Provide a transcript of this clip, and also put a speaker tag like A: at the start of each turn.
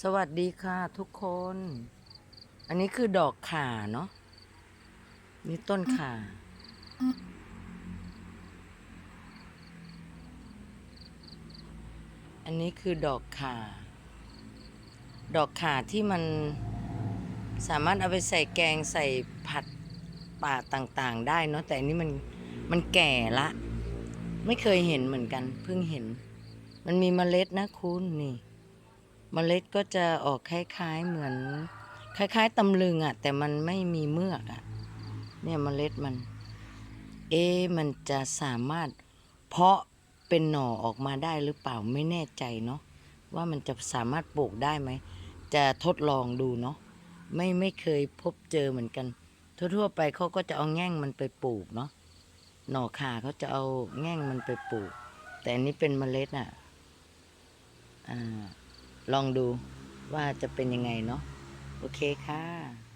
A: สวัสดีค่ะทุกคน อันนี้คือดอกข่าเนาะ นี่ต้นข่า อันนี้คือดอกข่า ดอกข่าที่มันสามารถเอาไปใส่แกงใส่ผัดป่าต่างๆ ได้เนาะ แต่อันนี้มันมันแก่ละ ไม่เคยเห็นเหมือนกัน เพิ่งเห็น มันมีเมล็ดนะคุณนี่ เมล็ดก็จะออกคล้ายๆเหมือน คล้าย ๆตำลึงอะ่ะ แต่มันไม่มีเมือกอะ่ะ เนี่ยเมล็ดมัน เอ๊ะมันจะสามารถเพาะเป็นหน่อออกมาได้หรือเปล่าไม่แน่ใจเนาะว่ามันจะสามารถปลูกได้ไหม จะทดลองดูเนาะไม่ไม่เคยพบเจอเหมือนกัน ทั่วๆไปเขาก็จะเอาแง่งมันไปปลูกเนาะหน่อขาเขาจะเอาแง่งมันไปปลูก แต่อันนี้เป็นเมล็ดอะอ่า ลองดูว่าจะเป็นยังไงเนาะโอเคค่ะ